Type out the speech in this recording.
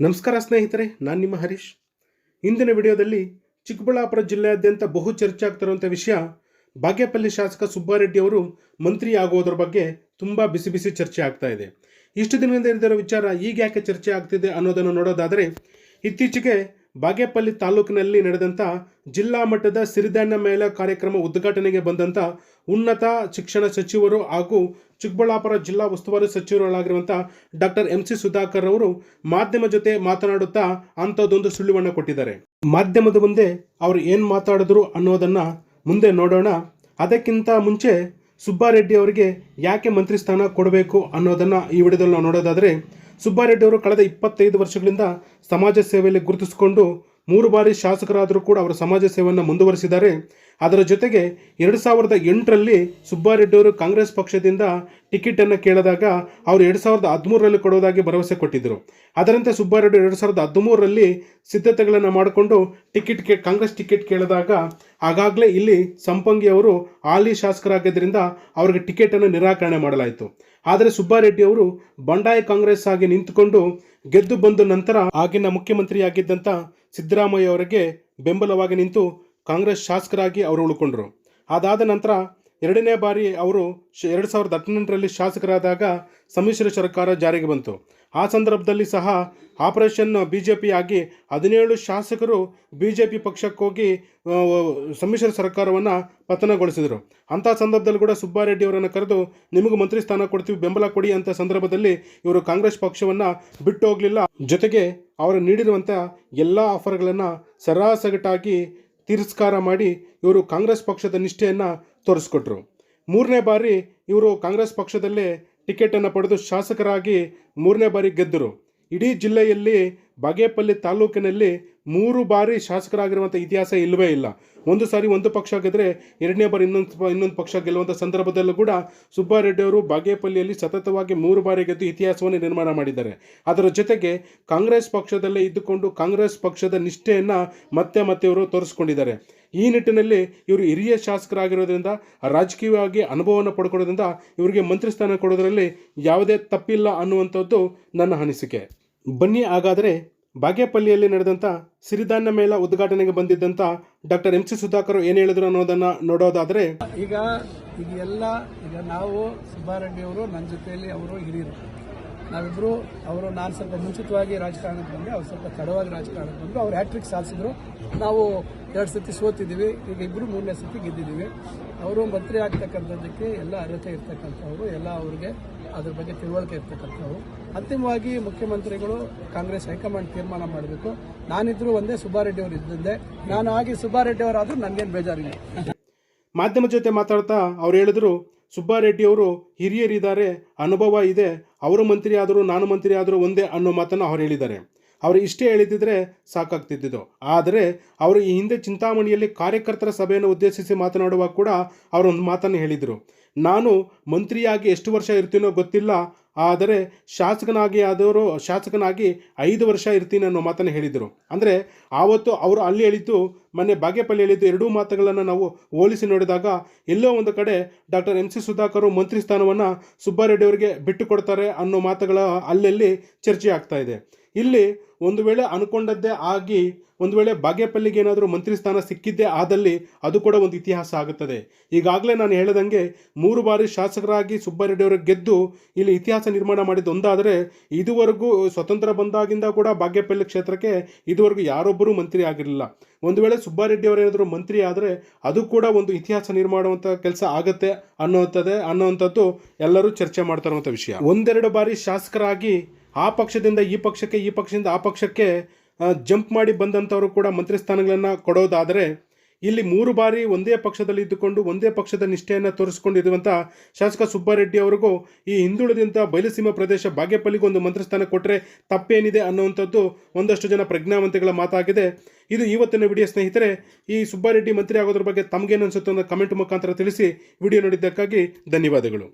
ನಮಸ್ಕಾರ ಸ್ನೇಹಿತರೆ, ನಾನು ನಿಮ್ಮ ಹರೀಶ್. ಇಂದಿನ ವಿಡಿಯೋದಲ್ಲಿ ಚಿಕ್ಕಬಳ್ಳಾಪುರ ಜಿಲ್ಲೆಯಾದ್ಯಂತ ಬಹು ಚರ್ಚೆ ಆಗ್ತಿರುವಂಥ ವಿಷಯ ಬಾಗೇಪಲ್ಲಿ ಶಾಸಕ ಸುಬ್ಬಾರೆಡ್ಡಿ ಅವರು ಮಂತ್ರಿ ಆಗೋದ್ರ ಬಗ್ಗೆ ತುಂಬ ಬಿಸಿ ಬಿಸಿ ಚರ್ಚೆ ಆಗ್ತಾ ಇದೆ. ಇಷ್ಟು ದಿನದಿಂದ ಇದ್ದಿರೋ ವಿಚಾರ ಈಗ ಯಾಕೆ ಚರ್ಚೆ ಆಗ್ತಿದೆ ಅನ್ನೋದನ್ನು ನೋಡೋದಾದರೆ, ಇತ್ತೀಚೆಗೆ ಬಾಗೇಪಲ್ಲಿ ತಾಲೂಕಿನಲ್ಲಿ ನಡೆದಂಥ ಜಿಲ್ಲಾ ಮಟ್ಟದ ಸಿರಿಧಾನ್ಯ ಮೇಳ ಕಾರ್ಯಕ್ರಮ ಉದ್ಘಾಟನೆಗೆ ಬಂದಂಥ ಉನ್ನತ ಶಿಕ್ಷಣ ಸಚಿವರು ಹಾಗೂ ಚಿಕ್ಕಬಳ್ಳಾಪುರ ಜಿಲ್ಲಾ ಉಸ್ತುವಾರಿ ಸಚಿವರುಗಳಾಗಿರುವಂಥ ಡಾಕ್ಟರ್ ಎಂ ಸಿ ಸುಧಾಕರ್ ಅವರು ಮಾಧ್ಯಮ ಜೊತೆ ಮಾತನಾಡುತ್ತಾ ಅಂಥದ್ದೊಂದು ಸುಳ್ಳುವನ್ನು ಕೊಟ್ಟಿದ್ದಾರೆ. ಮಾಧ್ಯಮದ ಮುಂದೆ ಅವರು ಏನು ಮಾತಾಡಿದ್ರು ಅನ್ನೋದನ್ನ ಮುಂದೆ ನೋಡೋಣ. ಅದಕ್ಕಿಂತ ಮುಂಚೆ ಸುಬ್ಬಾರೆಡ್ಡಿ ಅವರಿಗೆ ಯಾಕೆ ಮಂತ್ರಿ ಸ್ಥಾನ ಕೊಡಬೇಕು ಅನ್ನೋದನ್ನ ಈ ವಿಡಿಯೋದಲ್ಲಿ ನಾವು ನೋಡೋದಾದರೆ ಸುಬ್ಬಾರೆಡ್ಡಿ ಅವರು ಕಳೆದ ಇಪ್ಪತ್ತೈದು ವರ್ಷಗಳಿಂದ ಸಮಾಜ ಸೇವೆಯಲ್ಲಿ ಗುರುತಿಸಿಕೊಂಡು ಮೂರು ಬಾರಿ ಶಾಸಕರಾದರೂ ಕೂಡ ಅವರು ಸಮಾಜ ಸೇವೆಯನ್ನು ಮುಂದುವರಿಸಿದ್ದಾರೆ. ಅದರ ಜೊತೆಗೆ ಎರಡು ಸಾವಿರದ ಎಂಟರಲ್ಲಿ ಸುಬ್ಬಾರೆಡ್ಡಿ ಅವರು ಕಾಂಗ್ರೆಸ್ ಪಕ್ಷದಿಂದ ಟಿಕೆಟನ್ನು ಕೇಳಿದಾಗ ಅವರು ಎರಡು ಸಾವಿರದ ಹದಿಮೂರರಲ್ಲಿ ಕೊಡೋದಾಗಿ ಭರವಸೆ ಕೊಟ್ಟಿದ್ದರು. ಅದರಂತೆ ಸುಬ್ಬಾರೆಡ್ಡಿ ಎರಡು ಸಾವಿರದ ಹದಿಮೂರರಲ್ಲಿ ಸಿದ್ಧತೆಗಳನ್ನು ಮಾಡಿಕೊಂಡು ಟಿಕೆಟ್ ಕೇ, ಕಾಂಗ್ರೆಸ್ ಟಿಕೆಟ್ ಕೇಳಿದಾಗ ಆಗಾಗಲೇ ಇಲ್ಲಿ ಸಂಪಂಗಿ ಅವರು ಹಾಲಿ ಶಾಸಕರಾಗಿದ್ದರಿಂದ ಅವರಿಗೆ ಟಿಕೆಟನ್ನು ನಿರಾಕರಣೆ ಮಾಡಲಾಯಿತು. ಆದರೆ ಸುಬ್ಬಾರೆಡ್ಡಿ ಅವರು ಬಂಡಾಯ ಕಾಂಗ್ರೆಸ್ ಆಗಿ ನಿಂತುಕೊಂಡು ಗೆದ್ದು ಬಂದ ನಂತರ ಆಗಿನ ಮುಖ್ಯಮಂತ್ರಿಯಾಗಿದ್ದಂಥ ಸಿದ್ದರಾಮಯ್ಯ ಅವರಿಗೆ ಬೆಂಬಲವಾಗಿ ನಿಂತು ಕಾಂಗ್ರೆಸ್ ಶಾಸಕರಾಗಿ ಅವರು ಉಳ್ಕೊಂಡ್ರು. ಅದಾದ ನಂತರ ಎರಡನೇ ಬಾರಿ ಅವರು ಎರಡು ಸಾವಿರದ ಹದಿನೆಂಟರಲ್ಲಿ ಶಾಸಕರಾದಾಗ ಸಮ್ಮಿಶ್ರ ಸರ್ಕಾರ ಜಾರಿಗೆ ಬಂತು. ಆ ಸಂದರ್ಭದಲ್ಲಿ ಸಹ ಆಪರೇಷನ್ ಬಿ ಜೆ ಪಿ ಆಗಿ ಹದಿನೇಳು ಶಾಸಕರು ಬಿ ಜೆ ಪಿ ಪಕ್ಷಕ್ಕೋಗಿ ಸಮ್ಮಿಶ್ರ ಸರ್ಕಾರವನ್ನು ಪತನಗೊಳಿಸಿದರು. ಅಂಥ ಸಂದರ್ಭದಲ್ಲಿ ಕೂಡ ಸುಬ್ಬಾರೆಡ್ಡಿ ಅವರನ್ನು ಕರೆದು, ನಿಮಗೂ ಮಂತ್ರಿ ಸ್ಥಾನ ಕೊಡ್ತೀವಿ, ಬೆಂಬಲ ಕೊಡಿ ಅಂತ ಸಂದರ್ಭದಲ್ಲಿ ಇವರು ಕಾಂಗ್ರೆಸ್ ಪಕ್ಷವನ್ನು ಬಿಟ್ಟು ಹೋಗಲಿಲ್ಲ. ಜೊತೆಗೆ ಅವರು ನೀಡಿರುವಂಥ ಎಲ್ಲ ಆಫರ್ಗಳನ್ನು ಸರಾಸಗಟಾಗಿ ತಿರಸ್ಕಾರ ಮಾಡಿ ಇವರು ಕಾಂಗ್ರೆಸ್ ಪಕ್ಷದ ನಿಷ್ಠೆಯನ್ನು ತೋರಿಸ್ಕೊಟ್ರು. ಮೂರನೇ ಬಾರಿ ಇವರು ಕಾಂಗ್ರೆಸ್ ಪಕ್ಷದಲ್ಲೇ ಟಿಕೆಟನ್ನು ಪಡೆದು ಶಾಸಕರಾಗಿ ಮೂರನೇ ಬಾರಿ ಗೆದ್ದರು. ಇಡೀ ಜಿಲ್ಲೆಯಲ್ಲಿ ಬಾಗೇಪಲ್ಲಿ ತಾಲೂಕಿನಲ್ಲಿ ಮೂರು ಬಾರಿ ಶಾಸಕರಾಗಿರುವಂಥ ಇತಿಹಾಸ ಇಲ್ಲವೇ ಇಲ್ಲ. ಒಂದು ಸಾರಿ ಒಂದು ಪಕ್ಷ ಗೆದ್ದರೆ ಎರಡನೇ ಬಾರಿ ಇನ್ನೊಂದು ಇನ್ನೊಂದು ಪಕ್ಷ ಗೆಲ್ಲುವಂಥ ಸಂದರ್ಭದಲ್ಲೂ ಕೂಡ ಸುಬ್ಬಾರೆಡ್ಡಿ ಅವರು ಬಾಗೇಪಲ್ಲಿಯಲ್ಲಿ ಸತತವಾಗಿ ಮೂರು ಬಾರಿ ಗೆದ್ದು ಇತಿಹಾಸವನ್ನು ನಿರ್ಮಾಣ ಮಾಡಿದ್ದಾರೆ. ಅದರ ಜೊತೆಗೆ ಕಾಂಗ್ರೆಸ್ ಪಕ್ಷದಲ್ಲೇ ಇದ್ದುಕೊಂಡು ಕಾಂಗ್ರೆಸ್ ಪಕ್ಷದ ನಿಷ್ಠೆಯನ್ನು ಮತ್ತೆ ಮತ್ತೆ ಇವರು ತೋರಿಸ್ಕೊಂಡಿದ್ದಾರೆ. ಈ ನಿಟ್ಟಿನಲ್ಲಿ ಇವರು ಹಿರಿಯ ಶಾಸಕರಾಗಿರೋದ್ರಿಂದ, ರಾಜಕೀಯವಾಗಿ ಅನುಭವವನ್ನು ಪಡ್ಕೊಳ್ಳೋದ್ರಿಂದ ಇವರಿಗೆ ಮಂತ್ರಿ ಸ್ಥಾನ ಕೊಡೋದ್ರಲ್ಲಿ ಯಾವುದೇ ತಪ್ಪಿಲ್ಲ ಅನ್ನುವಂಥದ್ದು ನನ್ನ ಅನಿಸಿಕೆ. ಬನ್ನಿ ಹಾಗಾದರೆ ಬಾಗೇಪಲ್ಲಿಯಲ್ಲಿ ನಡೆದಂಥ ಸಿರಿಧಾನ್ಯ ಮೇಳ ಉದ್ಘಾಟನೆಗೆ ಬಂದಿದ್ದಂಥ ಡಾಕ್ಟರ್ ಎಂ ಸಿ ಸುಧಾಕರ್ ಏನು ಹೇಳಿದ್ರು ಅನ್ನೋದನ್ನು ನೋಡೋದಾದರೆ, ಈಗ ಎಲ್ಲ ಈಗ ನಾವು ಸುಬ್ಬಾರೆಡ್ಡಿ ಅವರು ನನ್ನ ಜೊತೆಯಲ್ಲಿ ಅವರು ಹಿರಿಯರು. ನಾವಿಬ್ಬರು ಅವರು ನಾನು ಸ್ವಲ್ಪ ಮುಂಚಿತವಾಗಿ ರಾಜಕಾರಣಕ್ಕೆ ಬಂದೆ ಅವ್ರು ಸ್ವಲ್ಪ ತಡವಾಗಿ ರಾಜಕಾರಣಕ್ಕೆ ಬಂದರು, ಅವ್ರು ಹ್ಯಾಟ್ರಿಕ್ ಸಾಧಿಸಿದ್ರು ನಾವು ಎರಡು ಸರ್ತಿ ಸೋತಿದ್ದೀವಿ ಈಗ ಇಬ್ಬರು ಮೂರನೇ ಸತಿ ಗೆದ್ದಿದ್ದೀವಿ ಅವರು ಮಂತ್ರಿ ಆಗ್ತಕ್ಕಂಥದ್ದಕ್ಕೆ ಎಲ್ಲ ಅರ್ಹತೆ ಇರ್ತಕ್ಕಂಥವ್ರು, ಎಲ್ಲ ಅವ್ರಿಗೆ ಅದ್ರ ಬಗ್ಗೆ ತಿಳುವಳಿಕೆ ಇರ್ತಕ್ಕಂಥವ್ರು. ಅಂತಿಮವಾಗಿ ಮುಖ್ಯಮಂತ್ರಿಗಳು, ಕಾಂಗ್ರೆಸ್ ಹೈಕಮಾಂಡ್ ತೀರ್ಮಾನ ಮಾಡಬೇಕು. ನಾನಿದ್ರು ಒಂದೇ ಸುಬ್ಬಾರೆಡ್ಡಿ ಅವರು ಇದ್ದಂದೆ. ನಾನು ಆಗಿ ಸುಬ್ಬಾರೆಡ್ಡಿ ಅವರಾದರೂ ನನಗೇನು ಬೇಜಾರಿಲ್ಲ. ಮಾಧ್ಯಮ ಜೊತೆ ಮಾತಾಡ್ತಾ ಅವ್ರು ಹೇಳಿದ್ರು, ಸುಬ್ಬಾರೆಡ್ಡಿ ಅವರು ಹಿರಿಯರಿದ್ದಾರೆ, ಅನುಭವ ಇದೆ ಅವರು ಮಂತ್ರಿ ಆದರೂ ನಾನು ಮಂತ್ರಿ ಆದರೂ ಒಂದೇ ಅನ್ನೋ ಮಾತನ್ನು ಅವ್ರು ಹೇಳಿದ್ದಾರೆ. ಅವರು ಇಷ್ಟೇ ಹೇಳಿದ್ದಿದ್ರೆ ಸಾಕಾಗ್ತಿದ್ದಿದ್ದು. ಆದರೆ ಅವರು ಈ ಹಿಂದೆ ಚಿಂತಾಮಣಿಯಲ್ಲಿ ಕಾರ್ಯಕರ್ತರ ಸಭೆಯನ್ನು ಉದ್ದೇಶಿಸಿ ಮಾತನಾಡುವಾಗ ಕೂಡ ಅವರು ಒಂದು ಮಾತನ್ನು ಹೇಳಿದರು. ನಾನು ಮಂತ್ರಿಯಾಗಿ ಎಷ್ಟು ವರ್ಷ ಇರ್ತೀನೋ ಗೊತ್ತಿಲ್ಲ, ಆದರೆ ಶಾಸಕನಾಗಿ ಆದವರು, ಶಾಸಕನಾಗಿ ಐದು ವರ್ಷ ಇರ್ತೀನಿ ಅನ್ನೋ ಮಾತನ್ನು ಹೇಳಿದರು. ಅಂದರೆ ಆವತ್ತು ಅವರು ಅಲ್ಲಿ ಹೇಳಿದ್ದು, ಮೊನ್ನೆ ಬಾಗೇಪಲ್ಲಿ ಹೇಳಿದ್ದು ಎರಡೂ ಮಾತುಗಳನ್ನು ನಾವು ಹೋಲಿಸಿ ನೋಡಿದಾಗ ಎಲ್ಲೋ ಒಂದು ಕಡೆ ಡಾಕ್ಟರ್ ಎಂ ಸಿ ಸುಧಾಕರ್ ಮಂತ್ರಿ ಸ್ಥಾನವನ್ನು ಸುಬ್ಬಾರೆಡ್ಡಿಯವರಿಗೆ ಬಿಟ್ಟು ಅನ್ನೋ ಮಾತುಗಳ ಅಲ್ಲಲ್ಲಿ ಚರ್ಚೆ ಆಗ್ತಾ ಇದೆ. ಇಲ್ಲಿ ಒಂದು ವೇಳೆ ಅನ್ಕೊಂಡದ್ದೇ ಆಗಿ, ಒಂದು ವೇಳೆ ಬಾಗೇಪಲ್ಲಿಗೆ ಏನಾದರೂ ಮಂತ್ರಿ ಸ್ಥಾನ ಸಿಕ್ಕಿದ್ದೇ ಆದಲ್ಲಿ ಅದು ಕೂಡ ಒಂದು ಇತಿಹಾಸ ಆಗುತ್ತದೆ. ಈಗಾಗಲೇ ನಾನು ಹೇಳದಂಗೆ ಮೂರು ಬಾರಿ ಶಾಸಕರಾಗಿ ಸುಬ್ಬಾರೆಡ್ಡಿ ಅವರು ಗೆದ್ದು ಇಲ್ಲಿ ಇತಿಹಾಸ ನಿರ್ಮಾಣ ಮಾಡಿದ್ದು ಒಂದಾದರೆ, ಇದುವರೆಗೂ ಸ್ವತಂತ್ರ ಬಂದಾಗಿಂದ ಕೂಡ ಬಾಗೇಪಲ್ಲಿ ಕ್ಷೇತ್ರಕ್ಕೆ ಇದುವರೆಗೂ ಯಾರೊಬ್ಬರೂ ಮಂತ್ರಿ ಆಗಿರಲಿಲ್ಲ. ಒಂದು ವೇಳೆ ಸುಬ್ಬಾರೆಡ್ಡಿ ಅವರೇನಾದರೂ ಮಂತ್ರಿ ಆದರೆ ಅದು ಕೂಡ ಒಂದು ಇತಿಹಾಸ ನಿರ್ಮಾಣವಂಥ ಕೆಲಸ ಆಗುತ್ತೆ ಅನ್ನೋಂಥದ್ದೇ ಅನ್ನೋವಂಥದ್ದು ಎಲ್ಲರೂ ಚರ್ಚೆ ಮಾಡ್ತಾ ವಿಷಯ. ಒಂದೆರಡು ಬಾರಿ ಶಾಸಕರಾಗಿ ಆ ಪಕ್ಷದಿಂದ ಈ ಪಕ್ಷಕ್ಕೆ, ಈ ಪಕ್ಷದಿಂದ ಆ ಪಕ್ಷಕ್ಕೆ ಜಂಪ್ ಮಾಡಿ ಬಂದಂಥವರು ಕೂಡ ಮಂತ್ರಿ ಸ್ಥಾನಗಳನ್ನು ಕೊಡೋದಾದರೆ ಇಲ್ಲಿ ಮೂರು ಬಾರಿ ಒಂದೇ ಪಕ್ಷದಲ್ಲಿ ಇದ್ದುಕೊಂಡು, ಒಂದೇ ಪಕ್ಷದ ನಿಷ್ಠೆಯನ್ನು ತೋರಿಸಿಕೊಂಡಿರುವಂಥ ಶಾಸಕ ಸುಬ್ಬಾರೆಡ್ಡಿ ಅವರಿಗೂ ಈ ಹಿಂದುಳಿದಂಥ ಬಯಲುಸೀಮೆ ಪ್ರದೇಶ ಬಾಗೇಪಲ್ಲಿಗೂ ಒಂದು ಮಂತ್ರಿ ಸ್ಥಾನ ಕೊಟ್ಟರೆ ತಪ್ಪೇನಿದೆ ಅನ್ನುವಂಥದ್ದು ಒಂದಷ್ಟು ಜನ ಪ್ರಜ್ಞಾವಂತಿಗಳ ಮಾತಾಗಿದೆ. ಇದು ಇವತ್ತಿನ ವಿಡಿಯೋ ಸ್ನೇಹಿತರೆ, ಈ ಸುಬ್ಬಾರೆಡ್ಡಿ ಮಂತ್ರಿ ಆಗೋದ್ರ ಬಗ್ಗೆ ತಮಗೇನು ಅನಿಸುತ್ತೆ ಅನ್ನೋ ಕಮೆಂಟ್ ಮುಖಾಂತರ ತಿಳಿಸಿ ವಿಡಿಯೋ ನೋಡಿದ್ದಕ್ಕಾಗಿ ಧನ್ಯವಾದಗಳು.